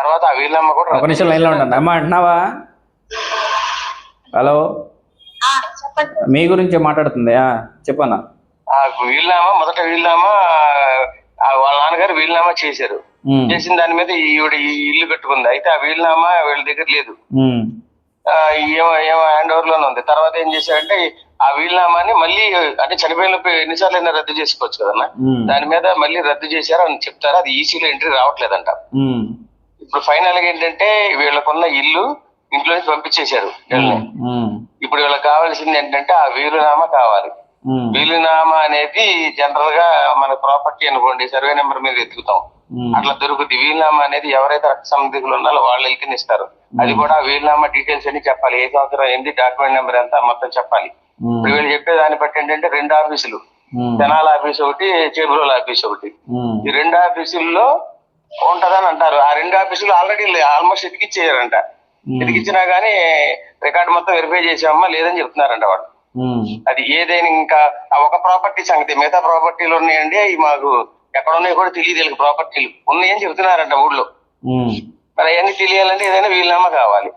తర్వాత ఆ వీళ్ళమ్మ కూడా ఒక నిమిషం లైన్లో ఉండండి. అమ్మ అంటున్నావా? హలో? మీ గురించి మాట్లాడుతుంది. ఆ వీళ్ళనామా మొదట వీళ్ళనామా ఆ వాళ్ళ నాన్నగారు వీళ్ళనామా చేశారు. చేసిన దాని మీద ఈవిడ ఈ ఇల్లు కట్టుకుంది. అయితే ఆ వీళ్ళనామా వీళ్ళ దగ్గర లేదు. ఏమో ఏమో హ్యాండ్ ఓవర్లోనే ఉంది. తర్వాత ఏం చేశారంటే ఆ వీళ్ళనామాని మళ్ళీ అంటే చనిపోయిన ఎన్నిసార్లు అయినా రద్దు చేసుకోవచ్చు కదన్నా? దాని మీద మళ్ళీ రద్దు చేశారు అని చెప్తారు. అది ఈసీలో ఎంట్రీ రావట్లేదంట. ఇప్పుడు ఫైనల్గా ఏంటంటే వీళ్ళకున్న ఇల్లు ఇంట్లో నుంచి పంపించేశారు ఇప్పుడు వీళ్ళకి కావాల్సింది ఏంటంటే ఆ వీలునామా కావాలి. వీలునామా అనేది జనరల్గా మన ప్రాపర్టీ అనుకోండి సర్వే నెంబర్ మీద ఎత్తుకుతాం అట్లా దొరుకుతుంది వీలునామా అనేది ఎవరైతే రక్త సంబంధికులు ఉన్నారో వాళ్ళు వెళ్తే ఇస్తారు. అది కూడా వీలునామా డీటెయిల్స్ అన్ని చెప్పాలి. ఏ సంవత్సరం ఏంది డాక్యుమెంట్ నెంబర్ ఎంత మొత్తం చెప్పాలి. ఇప్పుడు వీళ్ళు చెప్పే దాన్ని బట్టి ఏంటంటే రెండు ఆఫీసులు తెనాల ఆఫీస్ ఒకటి చేబ్రోల్ ఆఫీస్ ఒకటి. ఈ రెండు ఆఫీసుల్లో ఉంటదని అంటారు. ఆ రెండు ఆఫీసులు ఆల్రెడీ ఆల్మోస్ట్ ఎతికిచ్చేయారంట. ఎతికిచ్చినా గానీ రికార్డు మొత్తం వెరిఫై చేసామా లేదని చెప్తున్నారంట వాళ్ళు. అది ఏదైనా ఇంకా ఆ ఒక ప్రాపర్టీ సంగతి మిగతా ప్రాపర్టీలు ఉన్నాయండి అవి మాకు ఎక్కడ ఉన్నాయో కూడా తెలియదు వీళ్ళకి ప్రాపర్టీలు ఉన్నాయని చెప్తున్నారంట ఊళ్ళో. మరి అవన్నీ తెలియాలంటే ఏదైనా వీలునామా కావాలి.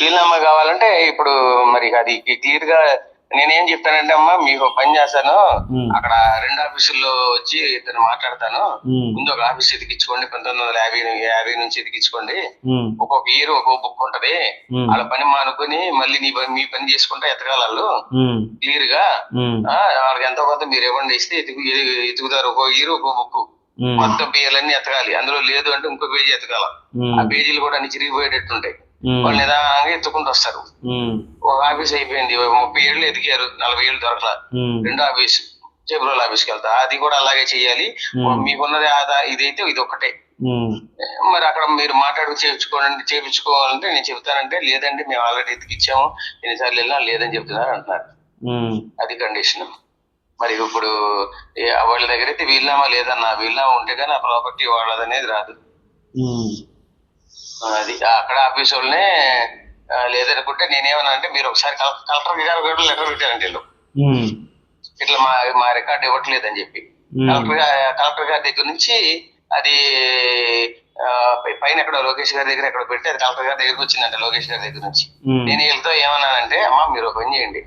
వీలునామా కావాలంటే ఇప్పుడు మరి అది క్లియర్గా నేనేం చెప్పానంటే అమ్మా మీకు పని చేస్తాను. అక్కడ రెండు ఆఫీసుల్లో వచ్చి ఇద్దరు మాట్లాడతాను. ముందు ఒక ఆఫీస్ ఎదిగించుకోండి పంతొమ్మిది వందల యాభై యాభై నుంచి ఎదిగించుకోండి ఒక్కొక్క ఇయర్ ఒక్కొక్క బుక్ ఉంటది. వాళ్ళ పని మానుకొని మళ్ళీ నీ పని మీ పని చేసుకుంటా ఎతకాలి వాళ్ళు. క్లియర్గా వాళ్ళకి ఎంతో కొంత మీరు ఇవ్వండి ఇస్తే ఎతుకు ఎ- ఎతుకుతారు. ఒక్కో ఇయర్ ఒక్కో బుక్. మొత్తం పేర్లన్నీ ఎతకాలి. అందులో లేదు అంటే ఇంకో పేజీ ఎతకాల. ఆ పేజీలు కూడా అన్ని చిరిగిపోయేటట్టు ఉంటాయి ఉమ్, వాళ్ళు నిదానంగా ఎత్తుకుంటూ వస్తారు. ఒక ఆఫీస్ అయిపోయింది. ముప్పై ఏళ్ళు ఎదిగారు. నలభై ఏళ్ళు దొరకలా. రెండో ఆఫీస్. చేబ్రోల్ ఆఫీస్కి వెళ్తా. అది కూడా అలాగే చెయ్యాలి ఉమ్. మీకున్నది ఆదా ఇదైతే ఇది ఒకటే మరి అక్కడ మీరు మాట్లాడు చేయించుకోండి చేయించుకోవాలంటే నేను చెప్తానంటే లేదండి మేము ఆల్రెడీ ఎతికిచ్చాము. ఎన్నిసార్లు వెళ్ళినా లేదని చెప్తున్నారు అంటున్నారు. అది కండిషన్. మరి ఇప్పుడు వాళ్ళ దగ్గర అయితే వీలునామా లేదన్నా వీలునామా ఉంటే కానీ ఆ ప్రాపర్టీ వాళ్ళది అనేది రాదు అది అక్కడ ఆఫీస్ వాళ్ళనే లేదనుకుంటే నేనేమన్నా అంటే మీరు ఒకసారి కల- కలెక్టర్ గారు కూడా లెటర్ పెట్టారంటే వీళ్ళు. ఇట్లా మా మా రికార్డు ఇవ్వట్లేదని చెప్పి. కలెక్టర్ కలెక్టర్ గారి దగ్గర నుంచి అది పైన ఎక్కడ లోకేష్ గారి దగ్గర ఎక్కడ పెట్టి అది కలెక్టర్ గారి దగ్గరికి వచ్చిందంట లోకేష్ గారి దగ్గర నుంచి. నేను వీళ్ళతో ఏమన్నానంటే అమ్మా మీరు ఒక పని చేయండి.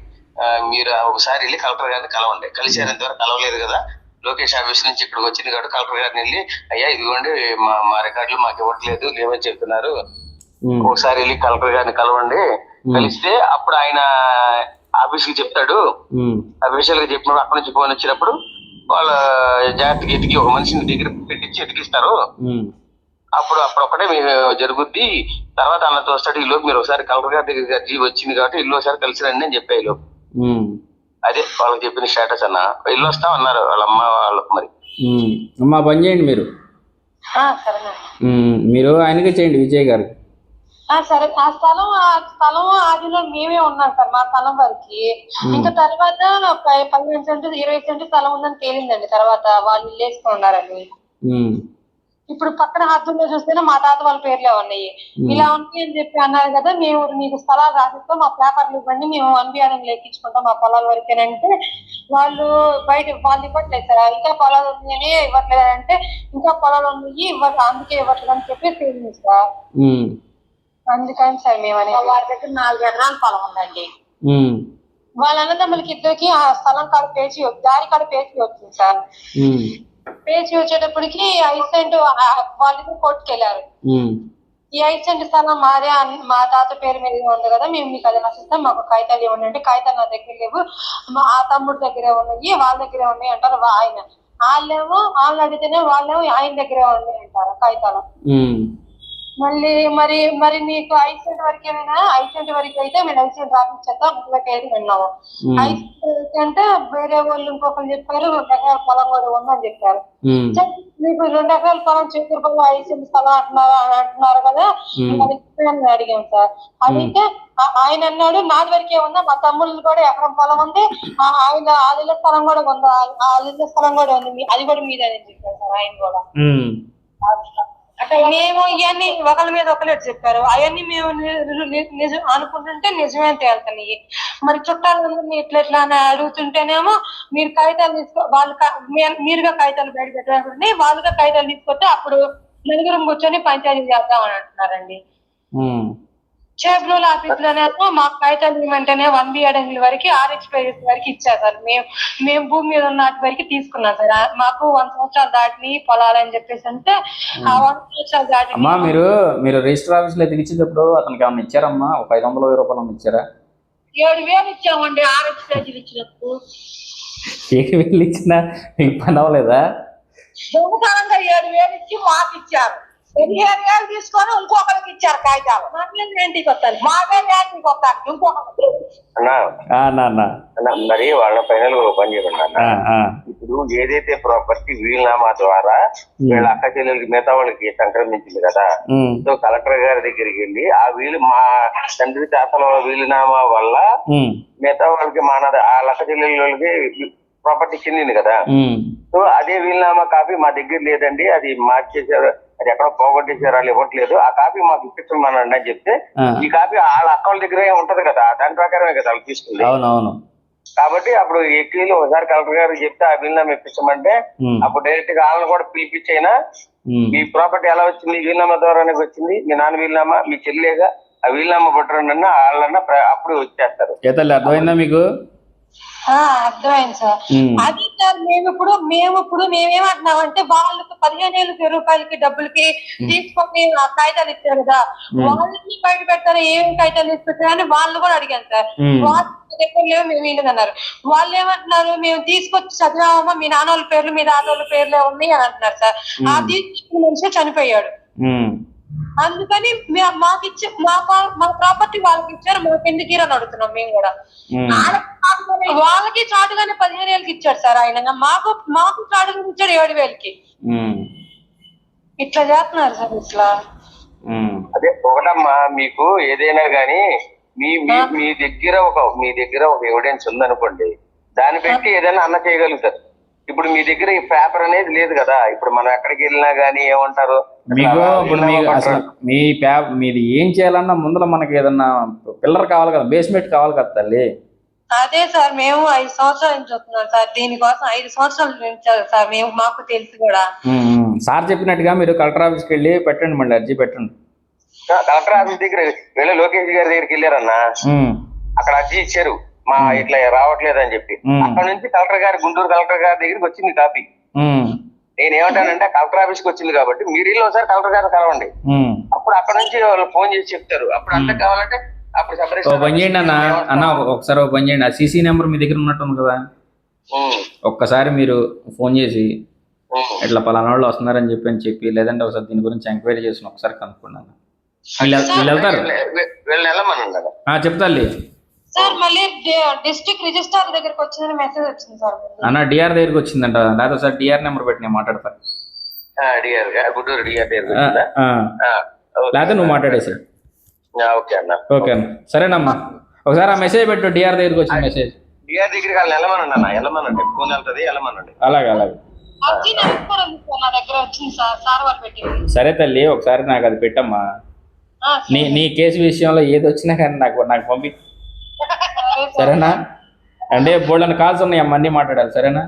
మీరు ఒకసారి వెళ్ళి కలెక్టర్ గారిని కలవండి. కలిసారు ఇంతవరకు కలవలేదు కదా. లోకేష్ ఆఫీస్ నుంచి ఇక్కడికి వచ్చింది కాబట్టి కలెక్టర్ గారిని వెళ్ళి అయ్యా ఇదిగోండి మా మా రికార్డులు మాకు ఇవ్వట్లేదు లేవని చెప్తున్నారు. ఒకసారి వెళ్ళి కలెక్టర్ గారిని కలవండి. కలిస్తే అప్పుడు ఆయన ఆఫీస్కి చెప్తాడు. అఫీషియల్గా చెప్పినప్పుడు అక్కడ నుంచి ఫోన్ వచ్చినప్పుడు వాళ్ళ జాగ్రత్తగా ఎతికి ఒక మనిషిని దగ్గర పెట్టించి ఎతికిస్తారు అప్పుడు అప్పుడు ఒకటే మీరు జరుగుద్ది. తర్వాత అన్నతో వస్తాడు ఈ లోపు మీరు ఒకసారి కలెక్టర్ గారి దగ్గర జీవి వచ్చింది కాబట్టి ఇల్లు ఒకసారి కలిసి రండి అని చెప్పాయి లోపు. అదే వాళ్ళకి చెప్పిన స్టేటస్ అన్న. ఇల్లు వస్తాం అన్నారు వాళ్ళ అమ్మ వాళ్ళు మరి. అమ్మా పని చేయండి మీరు. మీరు ఆయనకే చేయండి విజయ్ గారికి ఆ, సరే ఆ స్థలం ఆ స్థలం ఆదిలో మేమే ఉన్నాం సార్ మా స్థలం వరకు. ఇంకా తర్వాత పదిహేను సెంటు ఇరవై సెంటు స్థలం ఉందని తేలిందండి. తర్వాత వాళ్ళు ఇల్లు వేసుకుని ఉన్నారని ఉమ్, ఇప్పుడు పక్కన హద్దుల్లో చూస్తేనే మా తాత వాళ్ళ పేర్లే ఉన్నాయి. ఇలా ఉంది అని చెప్పి అన్నారు కదా మేము మీకు స్థలాలు రాసిస్తాం మా పేపర్లు ఇవ్వండి మేము అన్బిఆర్ఎం లెక్కించుకుంటాం మా పొలాల వరకేనంటే వాళ్ళు బయట వాళ్ళు ఇవ్వట్లేదు సార్. ఇంకా పొలాలు ఉన్నాయని ఇవ్వట్లేదు అంటే ఇంకా పొలాలు ఉన్నాయి ఇవ్వట్లేదు అందుకే ఇవ్వట్లేదు అని చెప్పి సార్. ఉమ్, అందుకని సార్ మేము అనేది. వారి దగ్గర నాలుగు ఎకరాల పొలం ఉందండి. ఉమ్, వాళ్ళ అన్నదమ్ములకి ఇద్దరికి ఆ స్థలం కాడ పేచి దారి కాడ పేచి వచ్చింది సార్. పేచి వచ్చేటప్పటికి ఐదు సెంటు ఆ వాళ్ళిద్దరు కోర్టుకెళ్ళారు ఉమ్, ఈ ఐదు సెంటు స్థలం మాదే మా తాత పేరు మీద ఉంది కదా మేము మీకు అది రాసిస్తాం మాకు కాగితాలు ఇవ్వండి అంటే కాగితాలు నా దగ్గర లేవు మా ఆ తమ్ముడి దగ్గరే ఉన్నాయి వాళ్ళ దగ్గరే ఉన్నాయి అంటారు ఆయన. వాళ్ళేమో వాళ్ళని అడిగితేనే వాళ్ళేమో ఆయన దగ్గరే ఉన్నాయి అంటారు కాగితాలు. మళ్ళీ మరి మరి మీకు ఐదు సెంట్ వరకు ఏమైనా ఐదు సెంట్ వరకు అయితే మేము ఐదు సెంట్ రాసిచ్చేస్తాం అంతవరకు అయితే విన్నాము. ఉమ్, ఐదు సెంట్ అంటే వేరే వాళ్ళు ఇంకొకరు చెప్పారు రెండు ఎకరాల పొలం కూడా ఉందని చెప్పారు. మీకు రెండు ఎకరాల పొలం చిత్తూరు పొలం ఐదు సెంట్ స్థలం అంటున్నారు అని అంటున్నారు కదా. అని అడిగాం సార్. అడిగితే ఆ- ఆయన అన్నాడు నాది వరకే ఉందా మా తమ్ముళ్ళు కూడా ఎకరం పొలం ఉంది ఆ ఆయన ఆలిల స్థలం కూడా ఉందా ఆలిల స్థలం కూడా ఉంది అది కూడా మీదే అని చెప్పారు సార్ ఆయన కూడా. మేము ఇవన్నీ ఒకరి మీద ఒకరు చెప్పారు? అవన్నీ మేము నిజం అనుకుంటుంటే నిజమే తేలుతున్నాయి మరి చుట్టాలందరినీ ఇట్లా ఇట్లా అని అడుగుతుంటేనేమో మీరు కాగితాలు తీసుకో వాళ్ళు మీరుగా కాగితాలు బయట పెట్టారంటే వాళ్ళుగా కాగితాలు తీసుకొస్తే అప్పుడు నలుగురం కూర్చొని పంచాయతీ చేద్దాం అని అంటున్నారండి. ఉమ్, చేబ్రోల్ ఆఫీస్ లోనేమో మాకు కాగితాలు ఇవ్వమంటేనే వన్ బి అడంగుల వరకు ఆర్హెచ్ పేజెస్ వరకు ఇచ్చారు సార్. మేము మేము భూమి మీద ఉన్న వాటి వరకు తీసుకున్నాం సార్. మాకు వంద సంవత్సరాలు దాటిని పొలాలని చెప్పేసి అంటే ఆ వంద సంవత్సరాలు దాటి అమ్మా మీరు మీరు రిజిస్టర్ ఆఫీస్లో ఎదిగించేటప్పుడు అతనికి ఏమన్నా ఇచ్చారమ్మా? ఒక ఐదు వందల రూపాయలు ఇచ్చారా? ఏడు వేలు ఇచ్చామండి ఆర్హెచ్ పేజీలు ఇచ్చినప్పుడు. ఏడు వేలు ఇచ్చినా మీకు పని అవ్వలేదా? దొంగతనంగా ఏడు వేలు ఇచ్చి మాకు ఇచ్చారు. తీసుకొని ఇంకొకరికి ఇచ్చారు కాగితాలు. మాకే మాకే ఇంకొకరికి మరి వాళ్ళ ఫైనల్గా పని ఇప్పుడు ఏదైతే ప్రాపర్టీ వీలునామా ద్వారా వీళ్ళ అక్క చెల్లెలకి మిగతా వాళ్ళకి సంక్రమించింది కదా సో కలెక్టర్ గారి దగ్గరికి వెళ్ళి ఆ వీలు మా తండ్రి తాతల వీలునామా వల్ల మిగతా వాళ్ళకి మన ఆ లక్క చెల్లెలకి ప్రాపర్టీ చెందింది కదా. సో అదే వీలునామా కాపీ మా దగ్గర లేదండి అది మార్చేసారు అది ఎక్కడ పోగొట్టేసారు వాళ్ళు ఇవ్వట్లేదు. ఆ కాపీ మాకు ఇప్పించమనండి అని చెప్తే ఈ కాపీ వాళ్ళ అక్కల దగ్గరే ఉంటది కదా దాని ప్రకారమే కదా వాళ్ళు తీసుకుంది. అవునవును. కాబట్టి అప్పుడు ఎక్కిలు ఒకసారి కలెక్టర్ గారికి చెప్తే ఆ వీలునామా ఇప్పించమంటే అప్పుడు డైరెక్ట్గా వాళ్ళని కూడా పిలిపించైనా మీ ప్రాపర్టీ ఎలా వచ్చింది వీలునామా ద్వారానే వచ్చింది మీ నాన్న వీలునామా మీ చెల్లేగా ఆ వీలునామా పట్టరండి వాళ్ళన్నా ప్ర- అప్పుడు వచ్చేస్తారు. అర్థమైందా మీకు? అర్థమైంది సార్. అది సార్ మేము ఇప్పుడు మేము ఇప్పుడు మేమేమంటున్నామంటే వాళ్ళకి పదిహేను వేల రూపాయలకి డబ్బులకి తీసుకొని కాగితాలు ఇచ్చారు కదా. ఉమ్. వాళ్ళని బయట పెడతారు? ఏం కాగితాలు ఇస్తారు వాళ్ళు కూడా అడిగాను సార్. వాళ్ళ దగ్గర లేవు మేము వీళ్ళదన్నారు వాళ్ళు ఏమంటున్నారు? మేము తీసుకొచ్చి చదివామమ్మా మీ నాన్న వాళ్ళ పేర్లు మీ తాత వాళ్ళ పేర్లే ఉన్నాయి అని అంటున్నారు సార్. ఆ తీసుకొచ్చిన మనిషి చనిపోయాడు. అందుకని మే- మాకు ఇచ్చి మా మా ప్రాపర్టీ వాళ్ళకి ఇచ్చారు మాకు ఎందుకు ఇరని అడుగుతున్నాం మేము. కూడా వాళ్ళకి చాటుగానే పదిహేను వేలకి ఇచ్చాడు సార్ ఆయన. మాకు మాకు చాటుగా ఇచ్చాడు ఏడు వేలకి. ఇట్లా చేస్తున్నారు సార్ ఇట్లా. అదే ఒకటమ్మా మీకు ఏదైనా గానీ మీ మీ మీ దగ్గర ఒక మీ దగ్గర ఒక ఎవిడెన్స్ ఉందనుకోండి దాన్ని పెట్టి ఏదైనా అన్న చేయగలుగుతారు. ఇప్పుడు మీ దగ్గర ఈ పేపర్ అనేది లేదు కదా. ఇప్పుడు మనం ఎక్కడికి వెళ్ళినా గానీ ఏమంటారు? మీకు ఇప్పుడు మీకు అసలు మీ ప్యా మీది ఏం చేయాలన్నా ముందర మనకి ఏదన్నా పిల్లర్ కావాలి కదా బేస్మెంట్ కావాలి కదా తల్లి. అదే సార్ మేము ఐదు సంవత్సరాల నుంచి వస్తున్నాం సార్. దీనికోసం ఐదు సంవత్సరాల నుంచి సార్ మేము మాకు తెలుసు కూడా. సార్ చెప్పినట్టుగా మీరు కలెక్టర్ ఆఫీస్కి వెళ్ళి పెట్టండి మళ్ళీ అర్జీ పెట్టండి. కలెక్టర్ ఆఫీస్ దగ్గర వెళ్ళి లోకేష్ గారి దగ్గరికి వెళ్ళారన్నా. అక్కడ అర్జీ ఇచ్చారు. మా ఇట్లా రావట్లేదు అని చెప్పి. అక్కడ నుంచి కలెక్టర్ గారి గుంటూరు కలెక్టర్ గారి దగ్గరికి వచ్చింది కాపీ. నేను ఏమంటానంటే కలెక్టర్ ఆఫీస్కి వచ్చింది కాబట్టి మీరు ఇల్లు ఒకసారి కలెక్టర్ గారు కలవండి. అప్పుడు అక్కడ నుంచి వాళ్ళు ఫోన్ చేసి చెప్తారు. అప్పుడు అంతా కావాలంటే అప్పుడు ఓ separation పని చేయండి అన్న. అన్న ఒకసారి ఓ పని చేయండి. ఆ సీసీ నెంబర్ మీ దగ్గర ఉన్నట్టుంది కదా. ఒక్కసారి మీరు ఫోన్ చేసి. ఇట్లా పలానా వాళ్ళు వస్తున్నారని చెప్పి అని చెప్పి లేదంటే ఒకసారి దీని గురించి ఎంక్వైరీ చేసిన ఒకసారి కనుక్కోండి అన్న. వీళ్ళు వెళ్తారు? సార్ మళ్ళీ డిస్ట్రిక్ట్ రిజిస్ట్రార్ దగ్గరికి వచ్చిందని మెసేజ్ వచ్చింది సార్ అన్న డిఆర్ దగ్గరికి వచ్చిందంట. లేకపోతే సార్ డిఆర్ నెంబర్ పెట్టి నేను మాట్లాడతా. ఆ, డిఆర్ గా- గుంటూరు డిఆర్ ఓకే. లేకపోతే నువ్వు మాట్లాడేసి ఓకే అన్న. ఓకే అన్న. సరేనమ్మా. ఒకసారి ఆ మెసేజ్ పెట్టు డిఆర్ దగ్గరికి వచ్చిన మెసేజ్. డిఆర్ దగ్గరికి వాళ్ళని వెళ్ళమనండి అన్న వెళ్ళమనండి ఫోన్ వెళ్తుంది వెళ్ళమనండి అలాగే అలాగే. సార్ నా దగ్గర వచ్చింది సార్ సార్ వాళ్ళు పెట్టింది. సరే తల్లి ఒకసారి నాకు అది పెట్టమ్మా. నీ నీ కేసు విషయంలో ఏది వచ్చినా కానీ నాకు నాకు పంపి సరేనా? అంటే బోల్డని కాల్స్ ఉన్నాయి అమ్మ అన్నీ మాట్లాడాలి సరేనా?